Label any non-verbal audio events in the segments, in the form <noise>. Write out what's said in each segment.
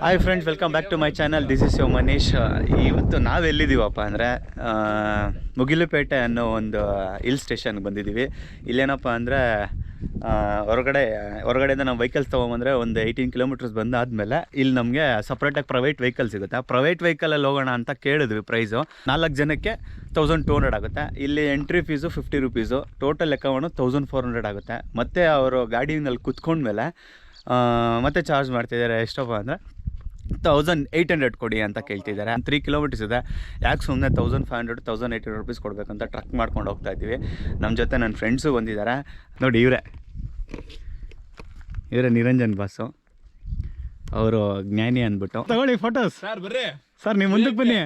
Hi friends welcome back to my channel this is yo Manish ಇವತ್ತು ನಾವು ಎಲ್ಲಿದ್ದೀವಪ್ಪ ಅಂದರೆ ಮುಗಿಲುಪೇಟೆ ಅನ್ನೋ ಒಂದು ಹಿಲ್ ಸ್ಟೇಷನ್ಗೆ ಬಂದಿದ್ದೀವಿ. ಇಲ್ಲೇನಪ್ಪ ಅಂದರೆ ಹೊರಗಡೆ, ಹೊರಗಡೆಯಿಂದ ನಾವು ವೆಹಿಕಲ್ಸ್ ತೊಗೊಂಬಂದರೆ ಒಂದು ಏಯ್ಟೀನ್ ಕಿಲೋಮೀಟರ್ಸ್ ಬಂದಾದಮೇಲೆ ಇಲ್ಲಿ ನಮಗೆ ಸಪ್ರೇಟಾಗಿ ಪ್ರೈವೇಟ್ ವೆಹಿಕಲ್ ಸಿಗುತ್ತೆ. ಆ ಪ್ರೈವೇಟ್ ವೆಹಿಕಲಲ್ಲಿ ಹೋಗೋಣ ಅಂತ ಕೇಳಿದ್ವಿ ಪ್ರೈಸು ನಾಲ್ಕು ಜನಕ್ಕೆ ತೌಸಂಡ್ ಟೂ ಹಂಡ್ರೆಡ್ ಆಗುತ್ತೆ. ಇಲ್ಲಿ entry fees fifty rupees total ಲೆಕ್ಕವನ್ನು ತೌಸಂಡ್ ಫೋರ್ ಹಂಡ್ರೆಡ್ ಆಗುತ್ತೆ. ಮತ್ತು ಅವರು ಗಾಡಿನಲ್ಲಿ ಕುತ್ಕೊಂಡ್ಮೇಲೆ ಮತ್ತೆ ಚಾರ್ಜ್ ಮಾಡ್ತಿದ್ದಾರೆ ಎಷ್ಟಪ್ಪ ಅಂದರೆ ತೌಸಂಡ್ ಏಯ್ಟ್ ಹಂಡ್ರೆಡ್ ಕೊಡಿ ಅಂತ ಕೇಳ್ತಿದ್ದಾರೆ. ತ್ರೀ ಕಿಲೋಮೀಟರ್ಸ್ ಇದೆ. ಯಾಕೆ ಸುಮ್ಮನೆ thousand five hundred thousand eight hundred rupees ಕೊಡಬೇಕಂತ ಟ್ರಕ್ ಮಾಡ್ಕೊಂಡು ಹೋಗ್ತಾ ಇದ್ದೀವಿ. ನಮ್ಮ ಜೊತೆ ನನ್ನ ಫ್ರೆಂಡ್ಸು ಬಂದಿದ್ದಾರೆ. ನೋಡಿ ಇವರೇ. ಇವರೇ ನಿರಂಜನ್ ಬಾಸು ಅವರು ಜ್ಞಾನಿ ಅಂದ್ಬಿಟ್ಟು. ತಗೊಳ್ಳಿ ಫೋಟೋಸ್ ಸರ್ ಬರ್ರಿ. ಸರ್ ನೀವು ಮುಂದಕ್ಕೆ ಬನ್ನಿ.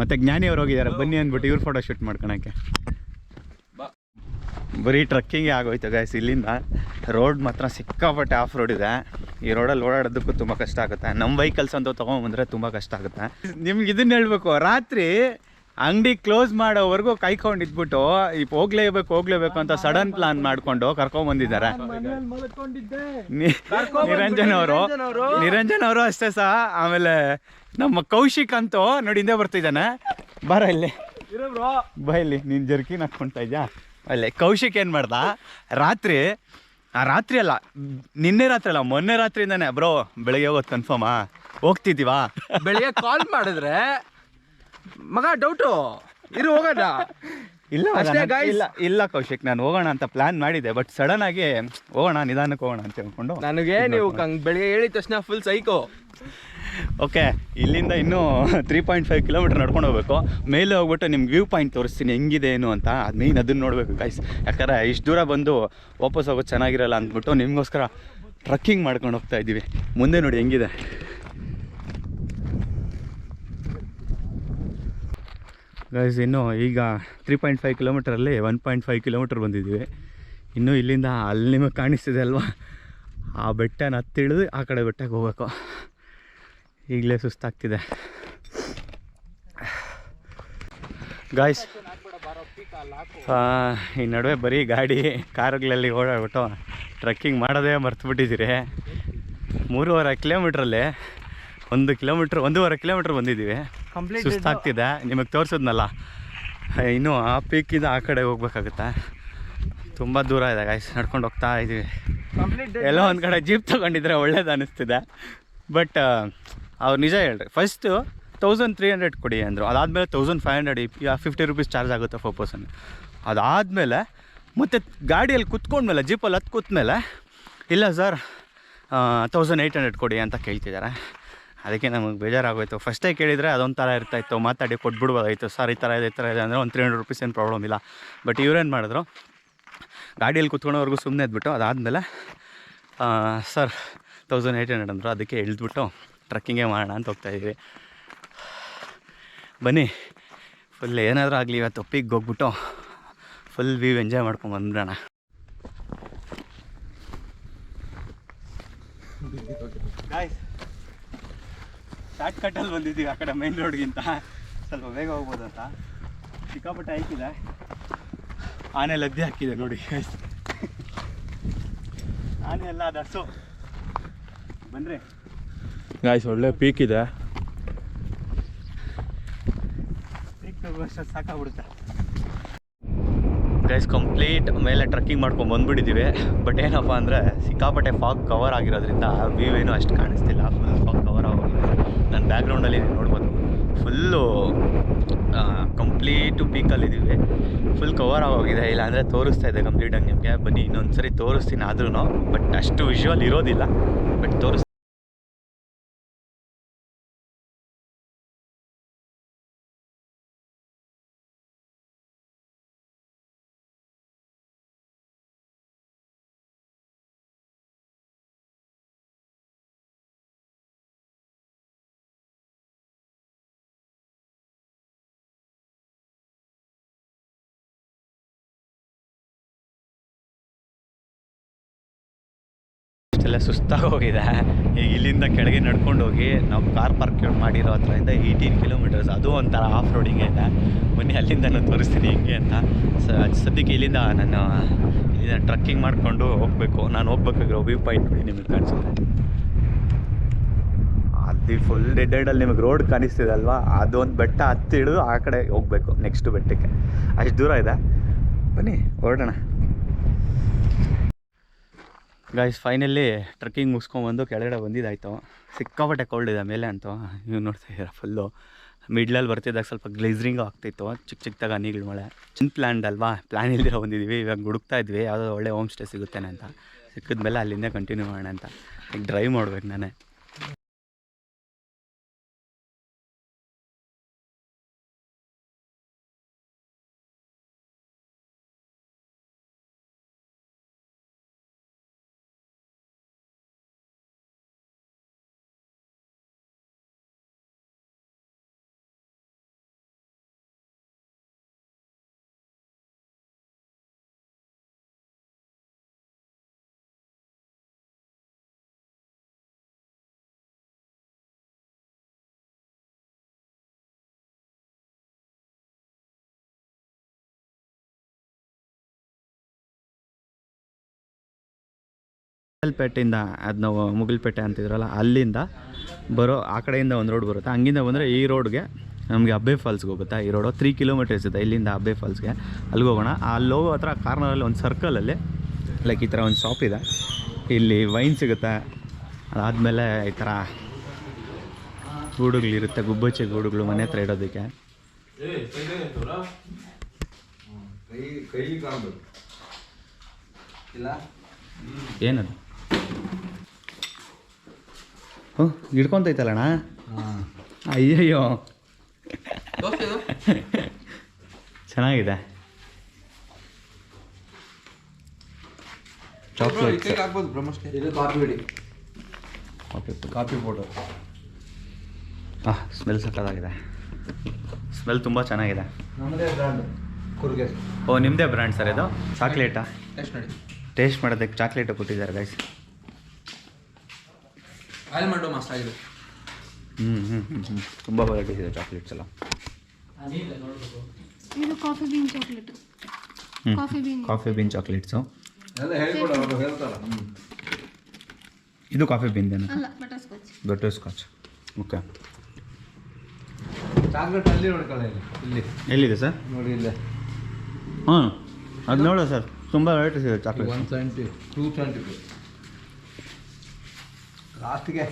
ಮತ್ತೆ ಜ್ಞಾನಿ ಅವ್ರು ಹೋಗಿದ್ದಾರೆ. ಬನ್ನಿ ಅಂದ್ಬಿಟ್ಟು ಇವ್ರ ಫೋಟೋ ಶೂಟ್ ಮಾಡ್ಕೊಳಕ್ಕೆ. ಬರೀ ಟ್ರಕ್ಕಿಂಗ್ ಆಗೋಯ್ತು ಗಾಯ್ಸ್ ಇಲ್ಲಿಂದ ರೋಡ್ ಮಾತ್ರ ಸಿಕ್ಕಾಪಟ್ಟೆ ಆಫ್ ರೋಡ್ ಇದೆ. ಈ ರೋಡಲ್ಲಿ ಓಡಾಡೋದಕ್ಕೂ ತುಂಬ ಕಷ್ಟ ಆಗುತ್ತೆ. ನಮ್ಮ ವೆಹಿಕಲ್ಸ್ ಅಂತ ತೊಗೊಂಬಂದ್ರೆ ತುಂಬ ಕಷ್ಟ ಆಗುತ್ತೆ. ನಿಮ್ಗೆ ಇದನ್ನ ಹೇಳ್ಬೇಕು ರಾತ್ರಿ ಅಂಗಡಿ ಕ್ಲೋಸ್ ಮಾಡೋವರೆಗೂ ಕೈಕೊಂಡು ಇದ್ಬಿಟ್ಟು ಈಗ ಹೋಗ್ಲೇಬೇಕು ಹೋಗ್ಲೇಬೇಕು ಅಂತ ಸಡನ್ ಪ್ಲಾನ್ ಮಾಡ್ಕೊಂಡು ಕರ್ಕೊಂಬಂದಿದ್ದಾರೆ ನಿ- ನಿರಂಜನ್ ಅವರು. ನಿರಂಜನ್ ಅವರು ಅಷ್ಟೇ ಸಹ ಆಮೇಲೆ ನಮ್ಮ ಕೌಶಿಕ್ ಅಂತೂ ನೋಡಿ ಹಿಂದೆ ಬರ್ತಿದ್ದಾನೆ. ಬರ ಇಲ್ಲಿ. ಬಾ ಇಲ್ಲಿ ನೀನು ಜರ್ಕಿನ್ ಹಾಕ್ಕೊಂತ ಇದ್ಯಾ? ಅಲ್ಲೇ ಕೌಶಿಕ್ ಏನು ಮಾಡ್ದ? ರಾತ್ರಿ ಆ ರಾತ್ರಿ ಅಲ್ಲ ನಿನ್ನೆ ರಾತ್ರಿ ಅಲ್ಲ ಮೊನ್ನೆ ರಾತ್ರಿಯಿಂದಾನೆ ಬ್ರೋ ಬೆಳಗ್ಗೆ ಹೋಗೋದು ಕನ್ಫರ್ಮಾ ಹೋಗ್ತಿದ್ದೀವಾ? ಬೆಳಿಗ್ಗೆ ಕಾಲ್ ಮಾಡಿದ್ರೆ ಮಗ ಡೌಟು ಇರು ಹೋಗೋಣ. ಇಲ್ಲ ಅಷ್ಟೇ ನಾನ್- guys. ಇಲ್ಲ ಇಲ್ಲ ಕೌಶಿಕ್ ನಾನು ಹೋಗೋಣ ಅಂತ ಪ್ಲಾನ್ ಮಾಡಿದೆ ಬಟ್ ಸಡನ್ ಆಗಿ ಹೋಗೋಣ ನಿಧಾನಕ್ಕೆ ಹೋಗೋಣ ಅಂತ ಹೇಳ್ಕೊಂಡು ನನಗೆ ನೀವು ಕಂಗ್ ಬೆಳಿಗ್ಗೆ ಹೇಳಿದ ತಕ್ಷಣ ಫುಲ್ ಸೈಕೋ ಓಕೆ ಇಲ್ಲಿಂದ ಇನ್ನೂ ತ್ರೀ ಪಾಯಿಂಟ್ ಫೈವ್ ಕಿಲೋಮೀಟರ್ ನಡ್ಕೊಂಡು ಹೋಗ್ಬೇಕು. ಮೇಲೆ ಹೋಗ್ಬಿಟ್ಟು ನಿಮ್ಗೆ ವ್ಯೂ ಪಾಯಿಂಟ್ ತೋರಿಸ್ತೀನಿ ಹೆಂಗಿದೆ ಏನು ಅಂತ. ಅದು ಮೇಯ್ನ್ ಅದನ್ನು ನೋಡಬೇಕು ಗೈಸ್ ಯಾಕಂದ್ರೆ ಇಷ್ಟು ದೂರ ಬಂದು ವಾಪಸ್ ಹೋಗೋದು ಚೆನ್ನಾಗಿರಲ್ಲ ಅಂದ್ಬಿಟ್ಟು ನಿಮಗೋಸ್ಕರ ಟ್ರಕ್ಕಿಂಗ್ ಮಾಡ್ಕೊಂಡು ಹೋಗ್ತಾ ಇದ್ದೀವಿ ಮುಂದೆ ನೋಡಿ ಹೆಂಗಿದೆ. ಗೈಸ್ ಇನ್ನು ಈಗ ತ್ರೀ ಪಾಯಿಂಟ್ ಫೈವ್ ಕಿಲೋಮೀಟ್ರಲ್ಲಿ ಒನ್ ಪಾಯಿಂಟ್ ಫೈವ್ ಕಿಲೋಮೀಟ್ರ್ ಬಂದಿದ್ದೀವಿ. ಇನ್ನು ಇಲ್ಲಿಂದ ಅಲ್ಲಿ ನಿಮಗೆ ಕಾಣಿಸ್ತಿದೆ ಅಲ್ವಾ? ಆ ಬೆಟ್ಟನ ಹತ್ತಿಳಿದು ಆ ಕಡೆ ಬೆಟ್ಟಕ್ಕೆ ಹೋಗ್ಬೇಕು. ಈಗಲೇ ಸುಸ್ತಾಗ್ತಿದೆ. ಗಾಯ್ಸ್ ಈ ನಡುವೆ ಬರೀ ಗಾಡಿ ಕಾರುಗಳಲ್ಲಿ ಓಡಾಡ್ಬಿಟ್ಟು ಟ್ರಕ್ಕಿಂಗ್ ಮಾಡೋದೇ ಮರ್ತುಬಿಟ್ಟಿದ್ದೀರಿ. ಮೂರುವರೆ ಕಿಲೋಮೀಟ್ರಲ್ಲಿ ಒಂದು ಕಿಲೋಮೀಟ್ರ್, ಒಂದೂವರೆ ಕಿಲೋಮೀಟ್ರ್ ಬಂದಿದ್ದೀವಿ. ಸುಸ್ತಾಗ್ತಿದೆ. ನಿಮಗೆ ತೋರಿಸಿದ್ನಲ್ಲ. ಇನ್ನು ಆ ಪೀಕಿಂದ ಆ ಕಡೆ ಹೋಗ್ಬೇಕಾಗುತ್ತೆ? ತುಂಬ ದೂರ ಇದೆ ಗಾಯ್ಸ್ ನಡ್ಕೊಂಡು ಹೋಗ್ತಾ ಇದ್ದೀವಿ ಎಲ್ಲೋ ಒಂದು ಕಡೆ ಜೀಪ್ ತೊಗೊಂಡಿದ್ರೆ ಒಳ್ಳೇದು ಅನ್ನಿಸ್ತಿದೆ ಬಟ್ ಅವ್ರು ನಿಜ ಹೇಳ್ರಿ. ಫಸ್ಟು ತೌಸಂಡ್ ತ್ರೀ ಹಂಡ್ರೆಡ್ ಕೊಡಿ ಅಂದರು. ಅದಾದಮೇಲೆ thousand five hundred fifty rupees charge ಆಗುತ್ತೆ ಫೋರ್ ಪರ್ಸನ್ ಅದಾದಮೇಲೆ ಮತ್ತು ಗಾಡಿಯಲ್ಲಿ ಕುತ್ಕೊಂಡ್ಮೇಲೆ ಜೀಪಲ್ಲಿ ಹತ್ತು ಕೂತ್ಮೇಲೆ ಇಲ್ಲ ಸರ್ ತೌಸಂಡ್ ಏಯ್ಟ್ ಹಂಡ್ರೆಡ್ ಕೊಡಿ ಅಂತ ಕೇಳ್ತಿದ್ದಾರೆ. ಅದಕ್ಕೆ ನಮಗೆ ಬೇಜಾರಾಗೋಯ್ತು. ಫಸ್ಟೇ ಕೇಳಿದರೆ ಅದೊಂಥರ ಇರ್ತಾಯಿತ್ತು. ಮಾತಾಡಿ ಕೊಟ್ಬಿಡ್ಬೋದಾಯಿತು. ಸರ್, ಈ ಥರ ಇದೆ, ಈ ಥರ ಇದೆ. ಅಂದರೆ ಒಂದು ತ್ರೀ ಹಂಡ್ರೆಡ್ ರುಪೀಸ್ ಏನು ಪ್ರಾಬ್ಲಮ್ ಇಲ್ಲ. ಬಟ್ ಇವ್ರೇನು ಮಾಡಿದ್ರು, ಗಾಡಿಯಲ್ಲಿ ಕುತ್ಕೊಳ್ಳೋವರೆಗೂ ಸುಮ್ಮನೆ ಇದ್ಬಿಟ್ಟು ಅದಾದಮೇಲೆ ಸರ್ ತೌಸಂಡ್ ಏಯ್ಟ್ ಹಂಡ್ರೆಡ್ ಅಂದರು. ಅದಕ್ಕೆ ಇಳಿದ್ಬಿಟ್ಟು ಟ್ರಕ್ಕಿಂಗೇ ಮಾಡೋಣ ಅಂತ ಹೋಗ್ತಾಯಿದ್ದೀವಿ ಬನ್ನಿ. ಫುಲ್ ಏನಾದರೂ ಆಗಲಿ ಇವತ್ತು ಒಪ್ಪಿಗೆ ಹೋಗ್ಬಿಟ್ಟು ಫುಲ್ ವ್ಯೂ ಎಂಜಾಯ್ ಮಾಡ್ಕೊಂಡು ಬಂದ್ಬಿಡೋಣ. ಶಾರ್ಟ್ ಕಟ್ಟಲ್ಲಿ ಬಂದಿದ್ದೀವಿ ಆ ಕಡೆ ಮೈನ್ ರೋಡ್ಗಿಂತ ಸ್ವಲ್ಪ ಬೇಗ ಹೋಗ್ಬೋದು ಅಂತ ಸಿಕ್ಕಾಪಟ್ಟೆ ಹಾಕಿದೆ ಆನೆ ಲದ್ದೆ ಹಾಕಿದೆ ನೋಡಿ ಆನೆ ಎಲ್ಲ ಅದು ಹಸು ಬಂದರೆ ಗಾಯ್ಸ್ ಒಳ್ಳೆ ಪೀಕ್ ಇದೆ. ಸಾಕಾಗ್ಬಿಡುತ್ತೆ. ಗೈಸ್ ಕಂಪ್ಲೀಟ್ ಮೇಲೆ ಟ್ರಕ್ಕಿಂಗ್ ಮಾಡ್ಕೊಂಡು ಬಂದ್ಬಿಟ್ಟಿದ್ದೀವಿ ಬಟ್ ಏನಪ್ಪ ಅಂದರೆ ಸಿಕ್ಕಾಪಟ್ಟೆ ಫಾಗ್ ಕವರ್ ಆಗಿರೋದ್ರಿಂದ ವ್ಯೂ ಏನೂ ಅಷ್ಟು ಕಾಣಿಸ್ತಿಲ್ಲ. ಫುಲ್ ಫಾಗ್ ಬ್ಯಾಕ್ಗ್ರೌಂಡಲ್ಲಿ ನೀವು ನೋಡ್ಬೋದು. ಫುಲ್ಲು ಕಂಪ್ಲೀಟು ಪೀಕಲ್ಲಿದ್ದೀವಿ ಫುಲ್ ಕವರ್ ಆಗೋಗಿದೆ. ಇಲ್ಲಾಂದರೆ ತೋರಿಸ್ತಾ ಇದೆ ಕಂಪ್ಲೀಟಾಗಿ ನಿಮಗೆ. ಬನ್ನಿ ಇನ್ನೊಂದು ಸರಿ ತೋರಿಸ್ತೀನಿ ಆದ್ರೂ ಬಟ್ ಅಷ್ಟು ವಿಷುವಲ್ ಇರೋದಿಲ್ಲ. ಬಟ್ ತೋರಿಸ್ ಆಮೇಲೆ ಸುಸ್ತಾಗಿ ಹೋಗಿದೆ. ಈಗ ಇಲ್ಲಿಂದ ಕೆಳಗೆ ನಡ್ಕೊಂಡು ಹೋಗಿ ನಾವು ಕಾರ್ ಪಾರ್ಕ್ ಮಾಡಿರೋ ಹತ್ರದಿಂದ ಏಯ್ಟೀನ್ ಕಿಲೋಮೀಟರ್ಸ್ ಅದು ಒಂಥರ ಆಫ್ ರೋಡಿಂಗ್ ಇದೆ. ಬನ್ನಿ, ಅಲ್ಲಿಂದ ನಾನು ತೋರಿಸ್ತೀನಿ ಹಿಂಗೆ ಅಂತ. ಸದ್ಯಕ್ಕೆ ಇಲ್ಲಿಂದ ನಾನು, ಇಲ್ಲಿಂದ ಟ್ರಕ್ಕಿಂಗ್ ಮಾಡಿಕೊಂಡು ಹೋಗಬೇಕು. ನಾನು ಹೋಗ್ಬೇಕಾಗಿರೋ ವ್ಯೂ ಪಾಯಿಂಟ್ ನೋಡಿ ನಿಮಗೆ ಕಾಣಿಸುತ್ತೆ. ಅಲ್ಲಿ ಫುಲ್ ಡೆಡ್ ನಿಮಗೆ ರೋಡ್ ಕಾಣಿಸ್ತಿದೆ ಅಲ್ವಾ? ಅದೊಂದು ಬೆಟ್ಟ ಹತ್ತಿ ಹಿಡಿದು ಆ ಕಡೆ ಹೋಗಬೇಕು ನೆಕ್ಸ್ಟ್ ಬೆಟ್ಟಕ್ಕೆ. ಅಷ್ಟು ದೂರ ಇದೆ. ಬನ್ನಿ, ಹೊರಡೋಣ. ಗಾಯ್ಸ್ ಫೈನಲಿ ಟ್ರಕ್ಕಿಂಗ್ ಮುಗಿಸ್ಕೊಂಬಂದು ಕೆಳಗಡೆ ಬಂದಿದ್ದಾಯ್ತು. ಸಿಕ್ಕಾಪಟ್ಟೆ ಕೋಲ್ಡ್ ಇದೆ ಮೇಲೆ ಅಂತ. ನೀವು ನೋಡ್ತಾ ಇದ್ದೀರಾ ಫುಲ್ಲು ಮಿಡ್ಲಲ್ಲಿ ಬರ್ತಿದ್ದಾಗ ಸ್ವಲ್ಪ ಗ್ಲೇಸ್ರಿಂಗ್ ಆಗ್ತಿತ್ತು. ಚಿಕ್ಕ ಚಿಕ್ಕದಾಗ ಹನಿಗಳು ಮಳೆ. ಚಿನ್ ಪ್ಲ್ಯಾಂಡ್ ಅಲ್ವಾ? ಪ್ಲ್ಯಾನ್ ಇಲ್ದಿರೋ ಬಂದಿದ್ದೀವಿ ಇವಾಗ ಹುಡುಕ್ತಾ ಇದ್ವಿ. ಯಾವುದೋ ಒಳ್ಳೆ ಹೋಮ್ ಸ್ಟೇ ಸಿಗುತ್ತೇನೆ ಅಂತ. ಸಿಕ್ಕಿದ್ಮೇಲೆ ಅಲ್ಲಿಂದ ಕಂಟಿನ್ಯೂ ಮಾಡೋಣ ಅಂತ. ಈಗ ಡ್ರೈವ್ ಮಾಡ್ಬೇಕು ನಾನೇ. ಮುಗಲ್ಪೇಟೆಯಿಂದ ಅದು ನಾವು ಮುಗಲ್ಪೇಟೆ ಅಂತಿದ್ರಲ್ಲ ಅಲ್ಲಿಂದ ಬರೋ ಆ ಕಡೆಯಿಂದ ಒಂದು ರೋಡ್ ಬರುತ್ತೆ. ಹಂಗಿಂದ ಬಂದರೆ ಈ ರೋಡ್ಗೆ ನಮಗೆ ಅಬ್ಬೆ ಫಾಲ್ಸ್ಗೆ ಹೋಗುತ್ತೆ. ಈ ರೋಡು ತ್ರೀ ಕಿಲೋಮೀಟರ್ಸ್ ಇದೆ ಇಲ್ಲಿಂದ ಅಬ್ಬೆ ಫಾಲ್ಸ್ಗೆ. ಅಲ್ಲಿಗೆ ಹೋಗೋಣ. ಅಲ್ಲಿ ಹೋಗೋ ಹತ್ರ ಕಾರ್ನರಲ್ಲಿ ಒಂದು ಸರ್ಕಲಲ್ಲಿ ಲೈಕ್ ಈ ಥರ ಒಂದು ಶಾಪ್ ಇದೆ. ಇಲ್ಲಿ ವೈನ್ ಸಿಗುತ್ತೆ. ಅದಾದಮೇಲೆ ಈ ಥರ ಗೂಡುಗಳಿರುತ್ತೆ ಗುಬ್ಬಚ್ಚಿ ಗೂಡುಗಳು ಮನೆ ಹತ್ರ ಇಡೋದಕ್ಕೆ. ಏನದು? ಹ್ಞೂ ಹಿಡ್ಕೊಂತೈತಲ್ಲಣ್ಣ? ಅಯ್ಯಯ್ಯೋ. ಚೆನ್ನಾಗಿದೆ. ಚಾಕ್ಲೇಟ್ ಕಾಫಿ ಬಿಡಿ ಕಾಫಿ ಕಾಫಿ ಪೌಡರ್. ಹಾಂ ಸ್ಮೆಲ್ ಸಕ್ಕದಾಗಿದೆ ಸ್ಮೆಲ್ ತುಂಬ ಚೆನ್ನಾಗಿದೆ. ನಮ್ಮದೇ ಬ್ರ್ಯಾಂಡ್ ಕುರ್ಗೆ. ಓ ನಿಮ್ಮದೇ ಬ್ರ್ಯಾಂಡ್ ಸರ್ ಇದು? ಚಾಕ್ಲೇಟಾ ಎಷ್ಟು ನೋಡಿ. ಟೇಸ್ಟ್ ಮಾಡೋದಕ್ಕೆ ಚಾಕ್ಲೇಟ್ ಕೊಟ್ಟಿದ್ದಾರೆ ಗೈಸ್ ಆಯಿಲ್ ಮಾಡೋ ಮಸ್ತ್ ಆಗಿದೆ ಹ್ಞೂ ಹ್ಞೂ ಹ್ಞೂ ಹ್ಞೂ ತುಂಬ ವೆರೈಟೀಸ್ ಇದೆ ಚಾಕ್ಲೇಟ್ಸ್ ಎಲ್ಲ. ಇದು ಕಾಫಿ ಬೀನ್ ಚಾಕ್ಲೇಟ್ ಹ್ಞೂ coffee bean coffee bean chocolates ಎಲ್ಲ ಹೇಳ್ಕೊಡು ಅವರು ಹೇಳ್ತಾರ. ಇದು ಕಾಫಿ ಬೀನ್ದೇನು ಅಲ್ಲ ಬಟರ್ ಸ್ಕಾಚ್ ಓಕೆ ಚಾಕ್ಲೇಟ್ ಅಲ್ಲಿ ನೋಡ್ಕೊಳ್ಳಿ ಇಲ್ಲಿ ಇಲ್ಲಿ. ಎಲ್ಲಿದೆ ಸರ್ ನೋಡಿ ಇಲ್ಲೇ. ಹಾಂ ಅದು ನೋಡೋ ಸರ್ ತುಂಬ ವೆರೈಟೀಸ್ ಇದೆ chocolate one seventy two seventy ಲಾಸ್ಟಿಗೆ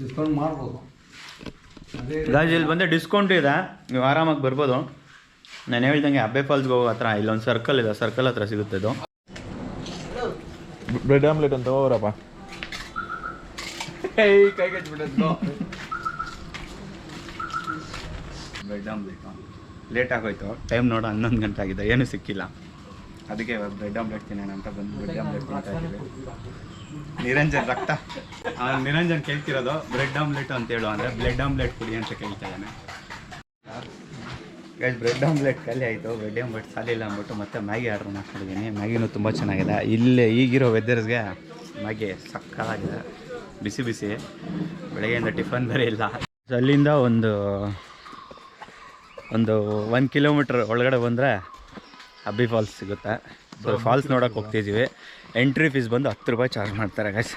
ಡಿಸ್ಕೌಂಟ್ ಮಾಡ್ಬೋದು. ಅದೇ ಗಾಜ್ ಇಲ್ಲಿ ಬಂದರೆ ಡಿಸ್ಕೌಂಟ್ ಇದೆ. ನೀವು ಆರಾಮಾಗಿ ಬರ್ಬೋದು. ನಾನು ಹೇಳ್ದಂಗೆ ಅಬ್ಬೆ ಫಾಲ್ಸ್ಗೆ ಹೋಗೋ ಹತ್ರ ಇಲ್ಲೊಂದು ಸರ್ಕಲ್ ಇದೆ ಸರ್ಕಲ್ ಹತ್ರ ಸಿಗುತ್ತೆ ಇದು. ಬ್ರೆಡ್ ಆಮ್ಲೆಟ್ ಅಂತ ಹೋಗ್ರಪ್ಪ <laughs> ಕೈ ಕಚ್ಬಿಟ್ಟು ಬ್ರೆಡ್ ಆಮ್ಲೆಟ್ ಲೇಟ್ ಆಗೋಯ್ತು. ಟೈಮ್ ನೋಡೋ ಹನ್ನೊಂದು ಗಂಟೆ ಆಗಿದೆ. ಏನೂ ಸಿಕ್ಕಿಲ್ಲ. ಅದಕ್ಕೆ ಬ್ರೆಡ್ ಆಮ್ಲೆಟ್ ತಿನ್ನೋಣ ಅಂತ ಬಂದು ಬ್ರೆಡ್ ಆಮ್ಲೆಟ್ ತಿಂತಾ ಇದ್ದೀವಿ. ನಿರಂಜನ್ ರಕ್ತ. ಆ, ನಿರಂಜನ್ ಕೇಳ್ತಿರೋದು ಬ್ರೆಡ್ ಆಮ್ಲೆಟ್ ಅಂತ ಹೇಳು ಅಂದರೆ ಬ್ಲೆಡ್ ಆಮ್ಲೆಟ್ ಕುಡಿ ಅಂತ ಕೇಳ್ತಾ ಇದ್ದಾನೆ. ಬ್ರೆಡ್ ಆಮ್ಲೆಟ್ ಖಾಲಿ ಆಯಿತು. ಬ್ರೆಡ್ ಆಮ್ಲೆಟ್ ಸಾಲಿಲ್ಲ ಅಂದ್ಬಿಟ್ಟು ಮತ್ತೆ ಮ್ಯಾಗಿ ಆರ್ಡ್ರ್ ಮಾಡ್ಕೊಂಡಿದ್ದೀನಿ. ಮ್ಯಾಗಿನೂ ತುಂಬ ಚೆನ್ನಾಗಿದೆ. ಇಲ್ಲಿ ಈಗಿರೋ ವೆದರ್ಸ್ಗೆ ಮ್ಯಾಗಿ ಸಕ್ಕತ್ತಾಗಿದೆ. ಬಿಸಿ ಬಿಸಿ. ಬೆಳಗ್ಗೆಯಿಂದ ಟಿಫನ್ ಬೇರೆ ಇಲ್ಲ. ಅಲ್ಲಿಂದ ಒಂದು ಒಂದು ಒನ್ ಕಿಲೋಮೀಟ್ರ್ ಒಳಗಡೆ ಬಂದರೆ ಅಬ್ಬಿ ಫಾಲ್ಸ್ ಸಿಗುತ್ತೆ. ಸೊ ಫಾಲ್ಸ್ ನೋಡೋಕೆ ಹೋಗ್ತಿದ್ದೀವಿ ಎಂಟ್ರಿ ಫೀಸ್ ಬಂದು ಹತ್ತು ರೂಪಾಯಿ ಚಾರ್ಜ್ ಮಾಡ್ತಾರೆ ಗೈಸ್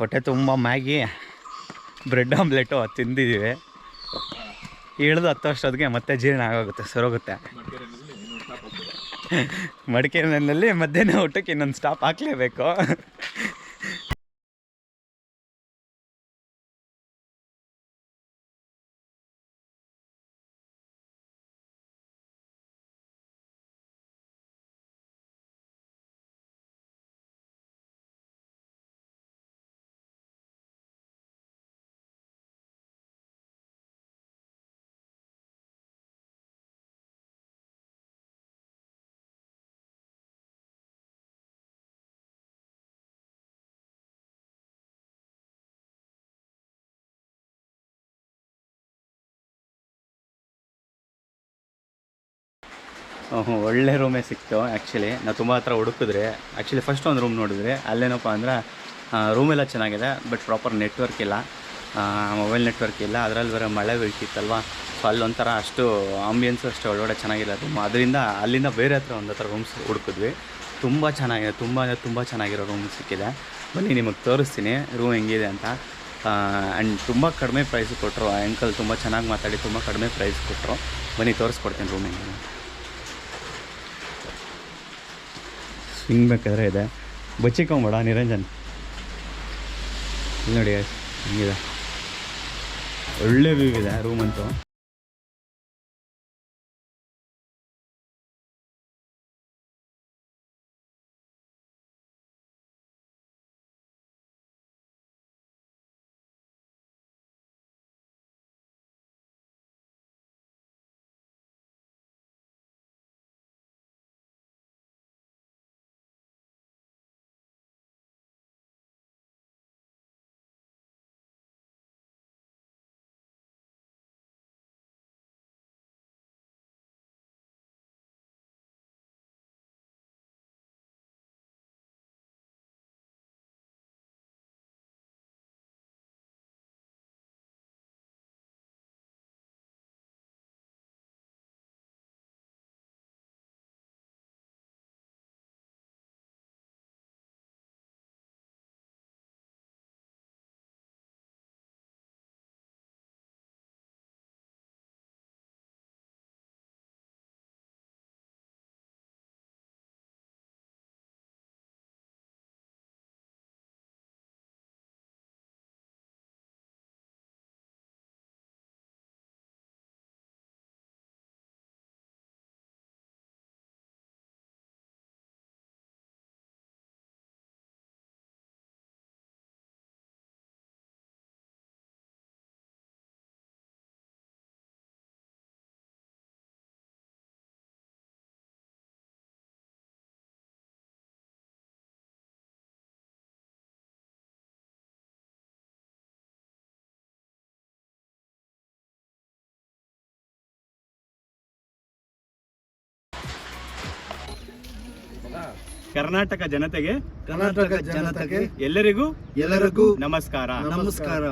ಹೊಟ್ಟೆ ತುಂಬ ಮ್ಯಾಗಿ. ಬ್ರೆಡ್ ಆಮ್ಲೆಟು ತಿಂದಿದ್ದೀವಿ ಇಳಿದು ಹತ್ತೋಷ್ಟೊತ್ತಿಗೆ ಮತ್ತೆ ಜೀರ್ಣ ಆಗೋಗುತ್ತೆ ಸರೋಗುತ್ತೆ. ಮಡಿಕೇರಿನಲ್ಲಿ ಮಧ್ಯಾಹ್ನ ಊಟಕ್ಕೆ ಇನ್ನೊಂದು ಸ್ಟಾಪ್ ಹಾಕ್ಲೇಬೇಕು. ಒಳ್ಳೆ ರೂಮೇ ಸಿಕ್ತು ಆ್ಯಕ್ಚುಲಿ ನಾವು ತುಂಬ ಹತ್ರ ಹುಡುಕಿದ್ರೆ ಆ್ಯಕ್ಚುಲಿ ಫಸ್ಟ್ ಒಂದು ರೂಮ್ ನೋಡಿದ್ರೆ, ಅಲ್ಲೇನಪ್ಪ ಅಂದ್ರೆ ರೂಮೆಲ್ಲ ಚೆನ್ನಾಗಿದೆ ಬಟ್ ಪ್ರಾಪರ್ ನೆಟ್ವರ್ಕ್ ಇಲ್ಲ. ಮೊಬೈಲ್ ನೆಟ್ವರ್ಕ್ ಇಲ್ಲ. ಅದರಲ್ಲಿ ಬೇರೆ ಮಳೆ ಬೀಳ್ತಿತ್ತಲ್ವ? ಸೊ ಅಲ್ಲೊಂಥರ ಅಷ್ಟು ಆಂಬಿಯನ್ಸು ಅಷ್ಟು ಒಳಗಡೆ ಚೆನ್ನಾಗಿಲ್ಲ ರೂಮ್ ಅದರಿಂದ, ಅಲ್ಲಿಂದ ಬೇರೆ ಹತ್ರ ಒಂದು ಹತ್ರ ರೂಮ್ಸ್ ಹುಡುಕಿದ್ವಿ. ತುಂಬ ಚೆನ್ನಾಗಿದೆ ತುಂಬ ಅಂದರೆ ತುಂಬ ಚೆನ್ನಾಗಿರೋ ರೂಮ್ ಸಿಕ್ಕಿದೆ. ಬನ್ನಿ, ನಿಮಗೆ ತೋರಿಸ್ತೀನಿ ರೂಮ್ ಹೆಂಗಿದೆ ಅಂತ. ಆ್ಯಂಡ್ ತುಂಬ ಕಡಿಮೆ ಪ್ರೈಸ್ ಕೊಟ್ಟರು ಅಂಕಲ್ ತುಂಬ ಚೆನ್ನಾಗಿ ಮಾತಾಡಿ, ತುಂಬ ಕಡಿಮೆ ಪ್ರೈಸ್ ಕೊಟ್ಟರು ಬನ್ನಿ, ತೋರಿಸ್ಕೊಡ್ತೀನಿ ರೂಮ್ ಹೆಂಗಿದೆ ಸ್ವಿಂಗ್ ಬೇಕಾದ್ರೆ ಇದೆ. ಬಚ್ಚಿಕೊಂಬೇಡ ನಿರಂಜನ್. ಇಲ್ಲಿ ನೋಡಿ ಹಿಂಗಿದೆ. ಒಳ್ಳೆ ವ್ಯೂ ಇದೆ ರೂಮ್ ಅಂತೂ. ಕರ್ನಾಟಕ ಜನತೆಗೆ ಕರ್ನಾಟಕ ಜನತೆಗೆ ಎಲ್ಲರಿಗೂ ಎಲ್ಲರಿಗೂ ನಮಸ್ಕಾರ. ನಮಸ್ಕಾರ.